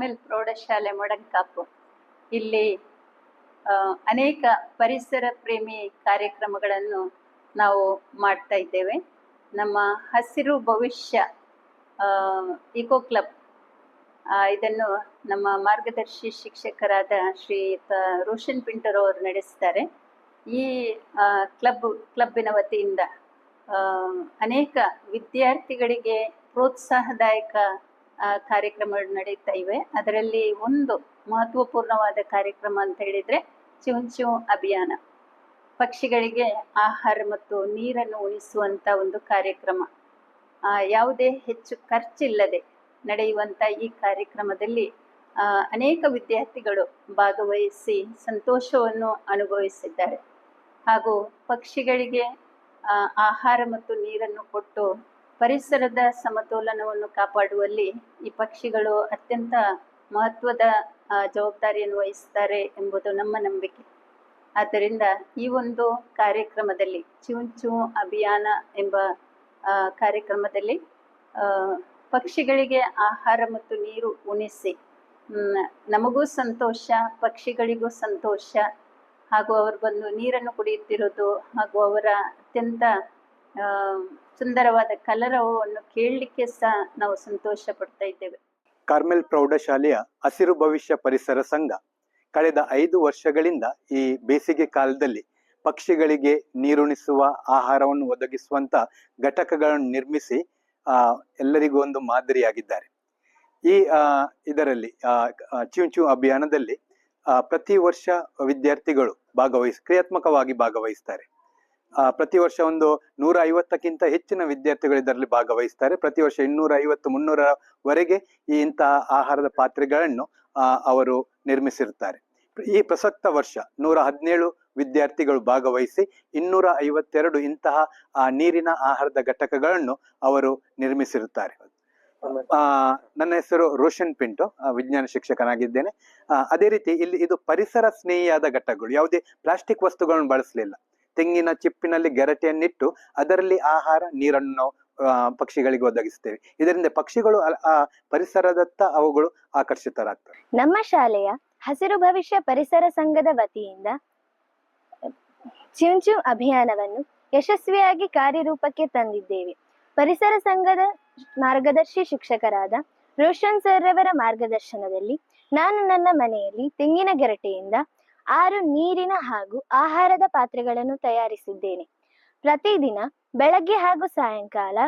Carmel ಪ್ರೌಢಶಾಲೆ ಮೊಡಂಕಾಪು. ಇಲ್ಲಿ ಅನೇಕ ಪರಿಸರ ಪ್ರೇಮಿ ಕಾರ್ಯಕ್ರಮಗಳನ್ನು ನಾವು ಮಾಡ್ತಾ ಇದ್ದೇವೆ. ನಮ್ಮ ಹಸಿರು ಭವಿಷ್ಯ ಇಕೋ ಕ್ಲಬ್ ಇದನ್ನು ನಮ್ಮ ಮಾರ್ಗದರ್ಶಿ ಶಿಕ್ಷಕರಾದ ಶ್ರೀಯುತ ರೋಷನ್ ಪಿಂಟರ್ ಅವರು ನಡೆಸ್ತಾರೆ. ಈ ಕ್ಲಬ್ ಕ್ಲಬ್ಬಿನ ವತಿಯಿಂದ ಅನೇಕ ವಿದ್ಯಾರ್ಥಿಗಳಿಗೆ ಪ್ರೋತ್ಸಾಹದಾಯಕ ಕಾರ್ಯಕ್ರಮಗಳು ನಡೀತಾ ಇವೆ. ಅದರಲ್ಲಿ ಒಂದು ಮಹತ್ವಪೂರ್ಣವಾದ ಕಾರ್ಯಕ್ರಮ ಅಂತ ಹೇಳಿದ್ರೆ ಚಿಂಚು ಅಭಿಯಾನ. ಪಕ್ಷಿಗಳಿಗೆ ಆಹಾರ ಮತ್ತು ನೀರನ್ನು ಉಣಿಸುವಂತ ಒಂದು ಕಾರ್ಯಕ್ರಮ. ಯಾವುದೇ ಹೆಚ್ಚು ಖರ್ಚಿಲ್ಲದೆ ನಡೆಯುವಂತ ಈ ಕಾರ್ಯಕ್ರಮದಲ್ಲಿ ಅನೇಕ ವಿದ್ಯಾರ್ಥಿಗಳು ಭಾಗವಹಿಸಿ ಸಂತೋಷವನ್ನು ಅನುಭವಿಸಿದ್ದಾರೆ. ಹಾಗೂ ಪಕ್ಷಿಗಳಿಗೆ ಆಹಾರ ಮತ್ತು ನೀರನ್ನು ಕೊಟ್ಟು ಪರಿಸರದ ಸಮತೋಲನವನ್ನು ಕಾಪಾಡುವಲ್ಲಿ ಈ ಪಕ್ಷಿಗಳು ಅತ್ಯಂತ ಮಹತ್ವದ ಜವಾಬ್ದಾರಿಯನ್ನು ವಹಿಸ್ತಾರೆ ಎಂಬುದು ನಮ್ಮ ನಂಬಿಕೆ. ಆದ್ದರಿಂದ ಈ ಒಂದು ಕಾರ್ಯಕ್ರಮದಲ್ಲಿ ಚೂಂಚು ಅಭಿಯಾನ ಎಂಬ ಕಾರ್ಯಕ್ರಮದಲ್ಲಿ ಪಕ್ಷಿಗಳಿಗೆ ಆಹಾರ ಮತ್ತು ನೀರು ಉಣಿಸಿ ನಮಗೂ ಸಂತೋಷ, ಪಕ್ಷಿಗಳಿಗೂ ಸಂತೋಷ, ಹಾಗೂ ಅವರು ಬಂದು ನೀರನ್ನು ಕುಡಿಯುತ್ತಿರೋದು ಹಾಗೂ ಅವರ ಅತ್ಯಂತ ಸುಂದರವಾದ ಕಲರವನ್ನು ಕೇಳಲಿಕ್ಕೆ ಸಹ ನಾವು ಸಂತೋಷ ಪಡ್ತಾ ಇದ್ದೇವೆ. ಕಾರ್ಮೆಲ್ ಪ್ರೌಢಶಾಲೆಯ ಹಸಿರು ಭವಿಷ್ಯ ಪರಿಸರ ಸಂಘ ಕಳೆದ ಐದು ವರ್ಷಗಳಿಂದ ಈ ಬೇಸಿಗೆ ಕಾಲದಲ್ಲಿ ಪಕ್ಷಿಗಳಿಗೆ ನೀರುಣಿಸುವ ಆಹಾರವನ್ನು ಒದಗಿಸುವಂತ ಘಟಕಗಳನ್ನು ನಿರ್ಮಿಸಿ ಆ, ಎಲ್ಲರಿಗೂ ಒಂದು ಮಾದರಿಯಾಗಿದ್ದಾರೆ. ಈ ಆ, ಇದರಲ್ಲಿ ಚಿಂಚು ಅಭಿಯಾನದಲ್ಲಿ ಪ್ರತಿ ವರ್ಷ ವಿದ್ಯಾರ್ಥಿಗಳು ಭಾಗವಹಿಸಿ ಕ್ರಿಯಾತ್ಮಕವಾಗಿ ಭಾಗವಹಿಸ್ತಾರೆ. ಪ್ರತಿ ವರ್ಷ ಒಂದು ನೂರ ಐವತ್ತಕ್ಕಿಂತ ಹೆಚ್ಚಿನ ವಿದ್ಯಾರ್ಥಿಗಳು ಇದರಲ್ಲಿ ಭಾಗವಹಿಸ್ತಾರೆ. ಪ್ರತಿ ವರ್ಷ ಇನ್ನೂರ ಐವತ್ತು ಮುನ್ನೂರವರೆಗೆ ಈ ಇಂತಹ ಆಹಾರದ ಪಾತ್ರೆಗಳನ್ನು ಅವರು ನಿರ್ಮಿಸಿರುತ್ತಾರೆ. ಈ ಪ್ರಸಕ್ತ ವರ್ಷ ನೂರ ಹದಿನೇಳು ವಿದ್ಯಾರ್ಥಿಗಳು ಭಾಗವಹಿಸಿ ಇನ್ನೂರ ಐವತ್ತೆರಡು ಇಂತಹ ನೀರಿನ ಆಹಾರದ ಘಟಕಗಳನ್ನು ಅವರು ನಿರ್ಮಿಸಿರುತ್ತಾರೆ. ಆ, ನನ್ನ ಹೆಸರು ರೋಷನ್ ಪಿಂಟು ವಿಜ್ಞಾನ ಶಿಕ್ಷಕನಾಗಿದ್ದೇನೆ. ಅದೇ ರೀತಿ ಇಲ್ಲಿ ಇದು ಪರಿಸರ ಸ್ನೇಹಿಯಾದ ಘಟಕಗಳು ಯಾವುದೇ ಪ್ಲಾಸ್ಟಿಕ್ ವಸ್ತುಗಳನ್ನು ಬಳಸಲಿಲ್ಲ. ತೆಂಗಿನ ಚಿಪ್ಪಿನಲ್ಲಿ ಗೆರಟೆಯನ್ನಿಟ್ಟು ಅದರಲ್ಲಿ ಆಹಾರ, ನೀರನ್ನು ಪಕ್ಷಿಗಳಿಗೆ ಒದಗಿಸುತ್ತೇವೆ. ಇದರಿಂದ ಪಕ್ಷಿಗಳು ಆ ಪರಿಸರದತ್ತ ಅವುಗಳು ಆಕರ್ಷಿತರಾಗ್ತವೆ. ನಮ್ಮ ಶಾಲೆಯ ಹಸಿರು ಭವಿಷ್ಯ ಪರಿಸರ ಸಂಘದ ವತಿಯಿಂದ ಚಿಂಚು ಅಭಿಯಾನವನ್ನು ಯಶಸ್ವಿಯಾಗಿ ಕಾರ್ಯರೂಪಕ್ಕೆ ತಂದಿದ್ದೇವೆ. ಪರಿಸರ ಸಂಘದ ಮಾರ್ಗದರ್ಶಿ ಶಿಕ್ಷಕರಾದ ರೋಷನ್ ಸರ್ ರವರ ಮಾರ್ಗದರ್ಶನದಲ್ಲಿ ನಾನು ನನ್ನ ಮನೆಯಲ್ಲಿ ತೆಂಗಿನ ಗೆರಟೆಯಿಂದ ಆರು ನೀರಿನ ಹಾಗೂ ಆಹಾರದ ಪಾತ್ರೆಗಳನ್ನು ತಯಾರಿಸಿದ್ದೇನೆ. ಪ್ರತಿದಿನ ಬೆಳಗ್ಗೆ ಹಾಗೂ ಸಾಯಂಕಾಲ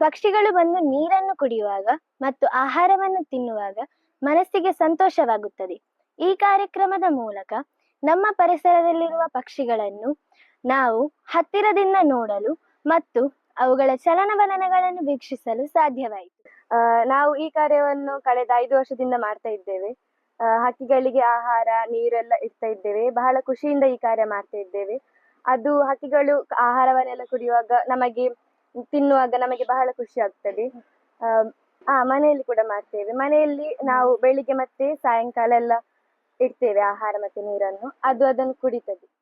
ಪಕ್ಷಿಗಳು ಬಂದು ನೀರನ್ನು ಕುಡಿಯುವಾಗ ಮತ್ತು ಆಹಾರವನ್ನು ತಿನ್ನುವಾಗ ಮನಸ್ಸಿಗೆ ಸಂತೋಷವಾಗುತ್ತದೆ. ಈ ಕಾರ್ಯಕ್ರಮದ ಮೂಲಕ ನಮ್ಮ ಪರಿಸರದಲ್ಲಿರುವ ಪಕ್ಷಿಗಳನ್ನು ನಾವು ಹತ್ತಿರದಿಂದ ನೋಡಲು ಮತ್ತು ಅವುಗಳ ಚಲನವಲನಗಳನ್ನು ವೀಕ್ಷಿಸಲು ಸಾಧ್ಯವಾಯಿತು. ನಾವು ಈ ಕಾರ್ಯವನ್ನು ಕಳೆದ ಐದು ವರ್ಷದಿಂದ ಮಾಡ್ತಾ ಇದ್ದೇವೆ. ಹಕ್ಕಿಗಳಿಗೆ ಆಹಾರ ನೀರೆಲ್ಲ ಇಡ್ತಾ ಇದ್ದೇವೆ. ಬಹಳ ಖುಷಿಯಿಂದ ಈ ಕಾರ್ಯ ಮಾಡ್ತಾ ಇದ್ದೇವೆ. ಅದು ಹಕ್ಕಿಗಳು ಆಹಾರವನ್ನೆಲ್ಲ ಕುಡಿಯುವಾಗ ನಮಗೆ ತಿನ್ನುವಾಗ ನಮಗೆ ಬಹಳ ಖುಷಿ ಆಗ್ತದೆ. ಆ, ಮನೆಯಲ್ಲಿ ಕೂಡ ಮಾಡ್ತೇವೆ. ಮನೆಯಲ್ಲಿ ನಾವು ಬೆಳಿಗ್ಗೆ ಮತ್ತೆ ಸಾಯಂಕಾಲ ಎಲ್ಲ ಇಡ್ತೇವೆ ಆಹಾರ ಮತ್ತೆ ನೀರನ್ನು. ಅದು ಅದನ್ನು ಕುಡಿತದೆ